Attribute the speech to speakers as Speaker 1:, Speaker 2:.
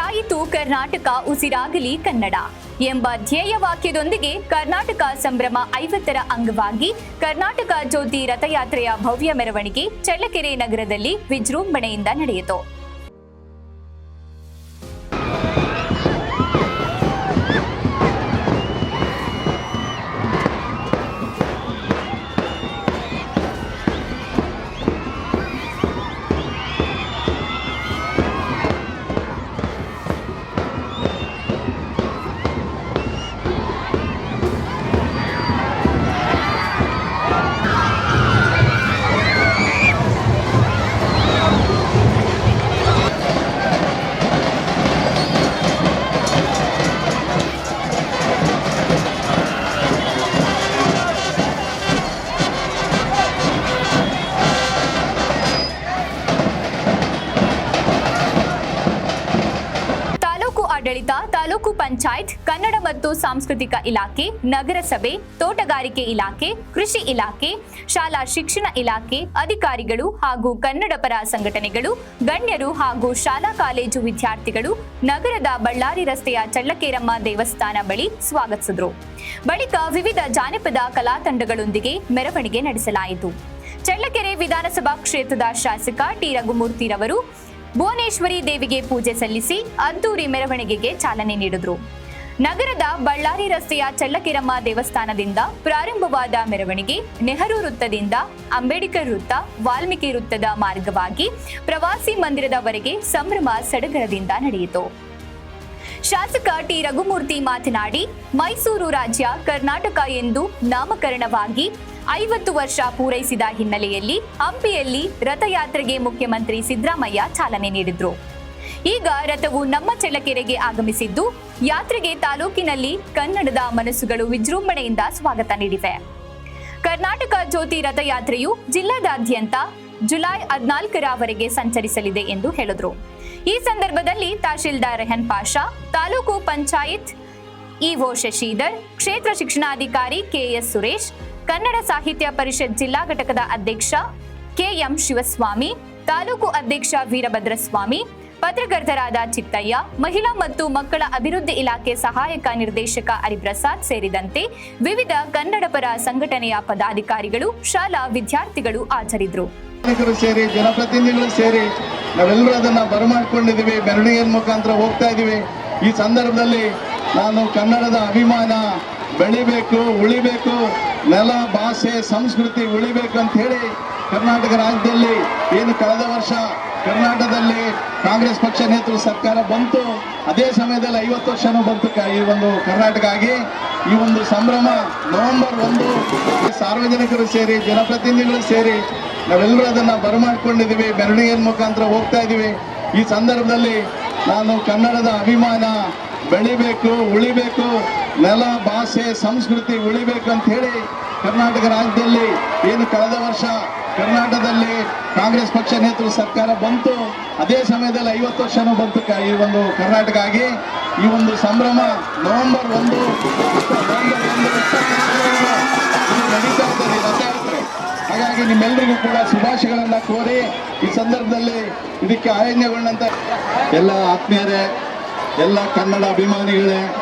Speaker 1: ಉಸಿರಾಯಿತು ಕರ್ನಾಟಕ ಉಸಿರಾಗಲಿ ಕನ್ನಡ ಎಂಬ ಧ್ಯೇಯ ವಾಕ್ಯದೊಂದಿಗೆ ಕರ್ನಾಟಕ ಸಂಭ್ರಮ ಐವತ್ತರ ಅಂಗವಾಗಿ ಕರ್ನಾಟಕ ಜ್ಯೋತಿ ರಥಯಾತ್ರೆಯ ಭವ್ಯ ಮೆರವಣಿಗೆ ಚಳ್ಳಕೆರೆ ನಗರದಲ್ಲಿ ವಿಜೃಂಭಣೆಯಿಂದ ನಡೆಯಿತು. ತಾಲೂಕು ಆಡಳಿತ, ತಾಲೂಕು ಪಂಚಾಯತ್, ಕನ್ನಡ ಮತ್ತು ಸಾಂಸ್ಕೃತಿಕ ಇಲಾಖೆ, ನಗರಸಭೆ, ತೋಟಗಾರಿಕೆ ಇಲಾಖೆ, ಕೃಷಿ ಇಲಾಖೆ, ಶಾಲಾ ಶಿಕ್ಷಣ ಇಲಾಖೆ, ಅಧಿಕಾರಿಗಳು ಹಾಗೂ ಕನ್ನಡ ಪರ ಸಂಘಟನೆಗಳು, ಗಣ್ಯರು ಹಾಗೂ ಶಾಲಾ ಕಾಲೇಜು ವಿದ್ಯಾರ್ಥಿಗಳು ನಗರದ ಬಳ್ಳಾರಿ ರಸ್ತೆಯ ಚಳ್ಳಕೇರಮ್ಮ ದೇವಸ್ಥಾನ ಬಳಿ ಸ್ವಾಗತಿಸಿದರು. ಬಳಿಕ ವಿವಿಧ ಜಾನಪದ ಕಲಾ ತಂಡಗಳೊಂದಿಗೆ ಮೆರವಣಿಗೆ ನಡೆಸಲಾಯಿತು. ಚಳ್ಳಕೆರೆ ವಿಧಾನಸಭಾ ಕ್ಷೇತ್ರದ ಶಾಸಕ ಟಿ. ರಘುಮೂರ್ತಿರವರು ಭುವನೇಶ್ವರಿ ದೇವಿಗೆ ಪೂಜೆ ಸಲ್ಲಿಸಿ ಅದ್ದೂರಿ ಮೆರವಣಿಗೆಗೆ ಚಾಲನೆ ನೀಡಿದರು. ನಗರದ ಬಳ್ಳಾರಿ ರಸ್ತೆಯ ಚಳ್ಳಕಿರಮ್ಮ ದೇವಸ್ಥಾನದಿಂದ ಪ್ರಾರಂಭವಾದ ಮೆರವಣಿಗೆ ನೆಹರು ವೃತ್ತದಿಂದ ಅಂಬೇಡ್ಕರ್ ವೃತ್ತ, ವಾಲ್ಮೀಕಿ ವೃತ್ತದ ಮಾರ್ಗವಾಗಿ ಪ್ರವಾಸಿ ಮಂದಿರದವರೆಗೆ ಸಂಭ್ರಮ ಸಡಗರದಿಂದ ನಡೆಯಿತು. ಶಾಸಕ ಟಿ ರಘುಮೂರ್ತಿ ಮಾತನಾಡಿ, ಮೈಸೂರು ರಾಜ್ಯ ಕರ್ನಾಟಕ ಎಂದು ನಾಮಕರಣವಾಗಿ ಐವತ್ತು ವರ್ಷ ಪೂರೈಸಿದ ಹಿನ್ನೆಲೆಯಲ್ಲಿ ಹಂಪಿಯಲ್ಲಿ ರಥಯಾತ್ರೆಗೆ ಮುಖ್ಯಮಂತ್ರಿ ಸಿದ್ದರಾಮಯ್ಯ ಚಾಲನೆ ನೀಡಿದ್ರು. ಈಗ ರಥವು ನಮ್ಮ ಚಳ್ಳಕೆರೆಗೆ ಆಗಮಿಸಿದ್ದು, ಯಾತ್ರೆಗೆ ತಾಲೂಕಿನಲ್ಲಿ ಕನ್ನಡದ ಮನಸ್ಸುಗಳು ವಿಜೃಂಭಣೆಯಿಂದ ಸ್ವಾಗತ ನೀಡಿವೆ. ಕರ್ನಾಟಕ ಜ್ಯೋತಿ ರಥಯಾತ್ರೆಯು ಜಿಲ್ಲಾದಾದ್ಯಂತ ಜುಲೈ ಹದಿನಾಲ್ಕರವರೆಗೆ ಸಂಚರಿಸಲಿದೆ ಎಂದು ಹೇಳಿದರು. ಈ ಸಂದರ್ಭದಲ್ಲಿ ತಹಶೀಲ್ದಾರ್ ರೆಹನ್ ಪಾಷಾ, ತಾಲೂಕು ಪಂಚಾಯತ್ ಇಒ ಶಶಿಧರ್, ಕ್ಷೇತ್ರ ಶಿಕ್ಷಣಾಧಿಕಾರಿ ಕೆಎಸ್ ಸುರೇಶ್ ಕನ್ನಡ ಸಾಹಿತ್ಯ ಪರಿಷತ್ ಜಿಲ್ಲಾ ಘಟಕದ ಅಧ್ಯಕ್ಷ ಕೆಎಂ ಶಿವಸ್ವಾಮಿ, ತಾಲೂಕು ಅಧ್ಯಕ್ಷ ವೀರಭದ್ರಸ್ವಾಮಿ, ಪತ್ರಕರ್ತರಾದ ಚಿತ್ತಯ್ಯ, ಮಹಿಳಾ ಮತ್ತು ಮಕ್ಕಳ ಅಭಿವೃದ್ಧಿ ಇಲಾಖೆ ಸಹಾಯಕ ನಿರ್ದೇಶಕ ಹರಿಪ್ರಸಾದ್ ಸೇರಿದಂತೆ ವಿವಿಧ ಕನ್ನಡಪರ ಸಂಘಟನೆಯ ಪದಾಧಿಕಾರಿಗಳು, ಶಾಲಾ ವಿದ್ಯಾರ್ಥಿಗಳು ಹಾಜರಿದ್ದರು.
Speaker 2: ಸೇರಿ, ಜನಪ್ರತಿನಿಧಿಗಳು ಸೇರಿ ನಾವೆಲ್ಲರೂ ಅದನ್ನ ಮುಖಾಂತರ ಹೋಗ್ತಾ ಇದ್ದೀವಿ ಈ ಸಂದರ್ಭದಲ್ಲಿ ನಾನು ಕನ್ನಡದ ಅಭಿಮಾನ ಬೆಳಿಬೇಕು, ಉಳಿಬೇಕು, ನೆಲ, ಭಾಷೆ, ಸಂಸ್ಕೃತಿ ಉಳಿಬೇಕು ಅಂತ ಹೇಳಿ ಕರ್ನಾಟಕ ರಾಜ್ಯದಲ್ಲಿ ಏನು ಕಳೆದ ವರ್ಷ ಕರ್ನಾಟಕದಲ್ಲಿ ಕಾಂಗ್ರೆಸ್ ಪಕ್ಷ ನೇತೃತ್ವ ಸರ್ಕಾರ ಬಂತು, ಅದೇ ಸಮಯದಲ್ಲಿ ಐವತ್ತು ವರ್ಷನೂ ಬಂತು ಈ ಒಂದು ಕರ್ನಾಟಕ ಆಗಿ ಈ ಒಂದು ಸಂಭ್ರಮ ನವೆಂಬರ್ ಒಂದು ಸಾರ್ವಜನಿಕರು ಸೇರಿ, ಜನಪ್ರತಿನಿಧಿಗಳು ಸೇರಿ ನಾವೆಲ್ಲರೂ ಅದನ್ನು ಬರಮಾಡ್ಕೊಂಡಿದ್ದೀವಿ, ಮೆರವಣಿಗೆಯ ಮುಖಾಂತರ ಹೋಗ್ತಾ ಇದ್ದೀವಿ ಈ ಸಂದರ್ಭದಲ್ಲಿ ನಾನು ಕನ್ನಡದ ಅಭಿಮಾನ ಬೆಳಿಬೇಕು, ಉಳಿಬೇಕು, ನೆಲ, ಭಾಷೆ, ಸಂಸ್ಕೃತಿ ಉಳಿಬೇಕು ಅಂತ ಹೇಳಿ ಕರ್ನಾಟಕ ರಾಜ್ಯದಲ್ಲಿ ಏನು ಕಳೆದ ವರ್ಷ ಕರ್ನಾಟಕದಲ್ಲಿ ಕಾಂಗ್ರೆಸ್ ಪಕ್ಷ ನೇತೃತ್ವ ಸರ್ಕಾರ ಬಂತು, ಅದೇ ಸಮಯದಲ್ಲಿ ಐವತ್ತು ವರ್ಷನೂ ಬಂತು ಈ ಒಂದು ಕರ್ನಾಟಕ ಆಗಿ. ಈ ಒಂದು ಸಂಭ್ರಮ ನವೆಂಬರ್ ಒಂದು, ಹಾಗಾಗಿ ನಿಮ್ಮೆಲ್ಲರಿಗೂ ಕೂಡ ಶುಭಾಶಯಗಳನ್ನ ಕೋರಿ ಈ ಸಂದರ್ಭದಲ್ಲಿ ಇದಕ್ಕೆ ಆಯೋಜನೆಗೊಂಡಂತ ಎಲ್ಲ ಆತ್ಮೀಯರೇ ಎಲ್ಲ ಕನ್ನಡ ಅಭಿಮಾನಿಗಳೇ